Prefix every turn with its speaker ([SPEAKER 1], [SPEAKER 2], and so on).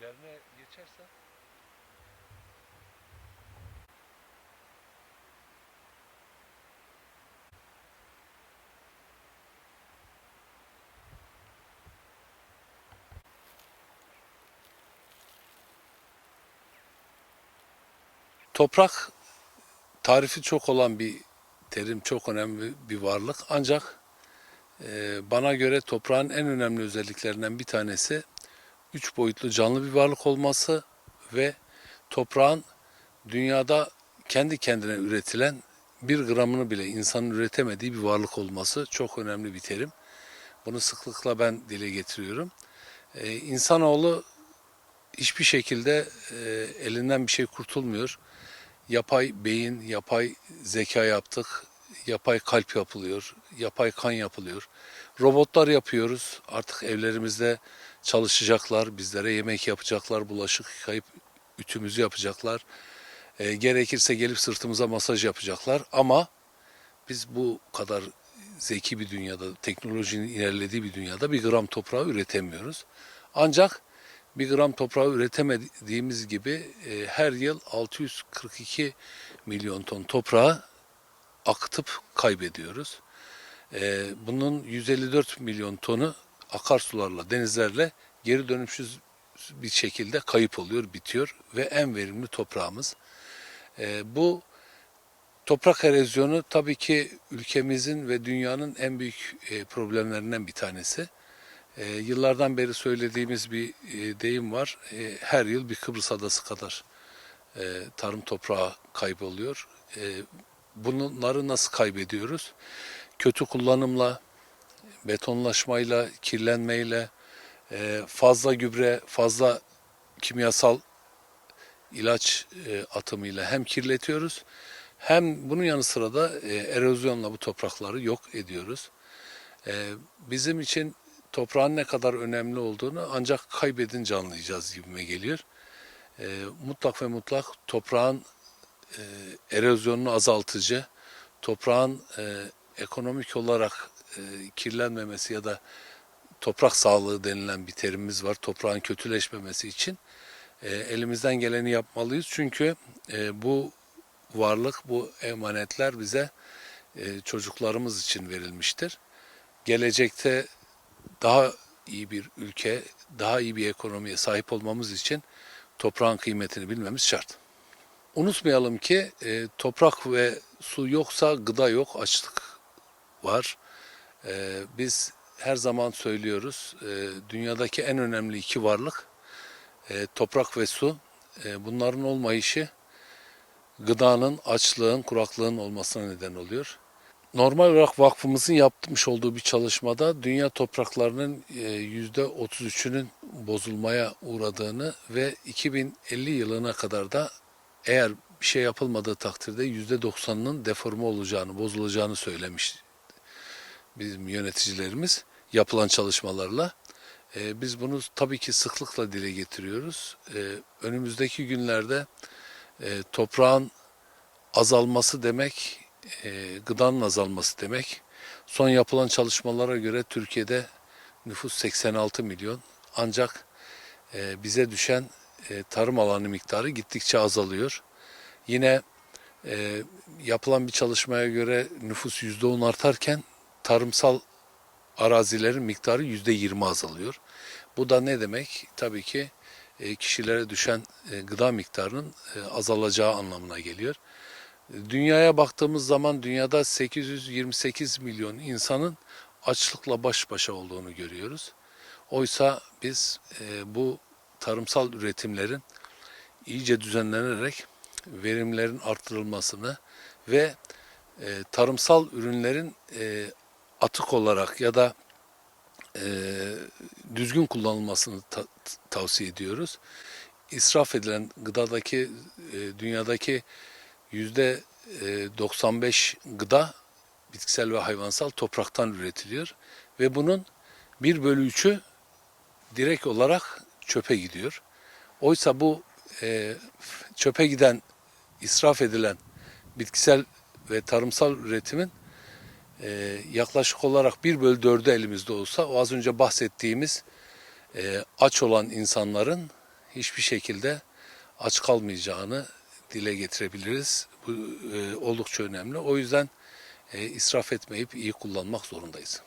[SPEAKER 1] Derine geçerse Toprak tarifi çok olan bir terim, çok önemli bir varlık. Ancak bana göre toprağın en önemli özelliklerinden bir tanesi üç boyutlu canlı bir varlık olması ve toprağın dünyada kendi kendine üretilen bir gramını bile insanın üretemediği bir varlık olması çok önemli bir terim. Bunu sıklıkla ben dile getiriyorum. Ee, insanoğlu hiçbir şekilde e, elinden bir şey kurtulmuyor. Yapay beyin, yapay zeka yaptık, yapay kalp yapılıyor, yapay kan yapılıyor. Robotlar yapıyoruz. Artık evlerimizde çalışacaklar, bizlere yemek yapacaklar, bulaşık yıkayıp ütümüzü yapacaklar. E, gerekirse gelip sırtımıza masaj yapacaklar ama biz bu kadar zeki bir dünyada, teknolojinin ilerlediği bir dünyada bir gram toprağı üretemiyoruz. Ancak bir gram toprağı üretemediğimiz gibi e, her yıl 642 milyon ton toprağı akıtıp kaybediyoruz. E, bunun 154 milyon tonu akarsularla, denizlerle geri dönüşsüz bir şekilde kayıp oluyor, bitiyor ve en verimli toprağımız. E, bu toprak erozyonu tabii ki ülkemizin ve dünyanın en büyük e, problemlerinden bir tanesi. E, yıllardan beri söylediğimiz bir e, deyim var. E, her yıl bir Kıbrıs adası kadar e, tarım toprağı kayboluyor. E, bunları nasıl kaybediyoruz? Kötü kullanımla, betonlaşmayla, kirlenmeyle, e, fazla gübre, fazla kimyasal ilaç e, atımıyla hem kirletiyoruz hem bunun yanı sıra da e, erozyonla bu toprakları yok ediyoruz. Bizim için toprağın ne kadar önemli olduğunu ancak kaybedince anlayacağız gibime geliyor. Mutlak ve mutlak toprağın e, erozyonunu azaltıcı, toprağın e, ekonomik olarak e, kirlenmemesi ya da toprak sağlığı denilen bir terimimiz var. Toprağın kötüleşmemesi için e, elimizden geleni yapmalıyız. Çünkü e, bu varlık, bu emanetler bize e, çocuklarımız için verilmiştir. Gelecekte daha iyi bir ülke, daha iyi bir ekonomiye sahip olmamız için toprağın kıymetini bilmemiz şart. Unutmayalım ki e, toprak ve su yoksa gıda yok, açlık var. E, biz her zaman söylüyoruz, e, dünyadaki en önemli iki varlık e, toprak ve su. E, bunların olmayışı gıdanın, açlığın, kuraklığın olmasına neden oluyor. Normal olarak vakfımızın yapmış olduğu bir çalışmada dünya topraklarının e, yüzde 33'ünün bozulmaya uğradığını ve 2050 yılına kadar da eğer bir şey yapılmadığı takdirde yüzde 90'ının deforme olacağını, bozulacağını söylemiş bizim yöneticilerimiz yapılan çalışmalarla. E, biz bunu tabii ki sıklıkla dile getiriyoruz. E, önümüzdeki günlerde e, toprağın azalması demek, e, gıdanın azalması demek. Son yapılan çalışmalara göre Türkiye'de nüfus 86 milyon. Ancak e, bize düşen e, tarım alanı miktarı gittikçe azalıyor. Yine e, yapılan bir çalışmaya göre nüfus %10 artarken tarımsal arazilerin miktarı %20 azalıyor. Bu da ne demek? Tabii ki e, kişilere düşen e, gıda miktarının e, azalacağı anlamına geliyor. Dünyaya baktığımız zaman dünyada 828 milyon insanın açlıkla baş başa olduğunu görüyoruz. Oysa biz bu tarımsal üretimlerin iyice düzenlenerek verimlerin artırılmasını ve tarımsal ürünlerin atık olarak ya da düzgün kullanılmasını ta- tavsiye ediyoruz. İsraf edilen gıdadaki e, dünyadaki yüzde e, 95 gıda bitkisel ve hayvansal topraktan üretiliyor ve bunun bir bölü üçü direkt olarak çöpe gidiyor. Oysa bu e, çöpe giden, israf edilen bitkisel ve tarımsal üretimin e, yaklaşık olarak bir bölü dördü elimizde olsa o az önce bahsettiğimiz e, aç olan insanların hiçbir şekilde aç kalmayacağını dile getirebiliriz. Bu e, oldukça önemli. O yüzden e, israf etmeyip iyi kullanmak zorundayız.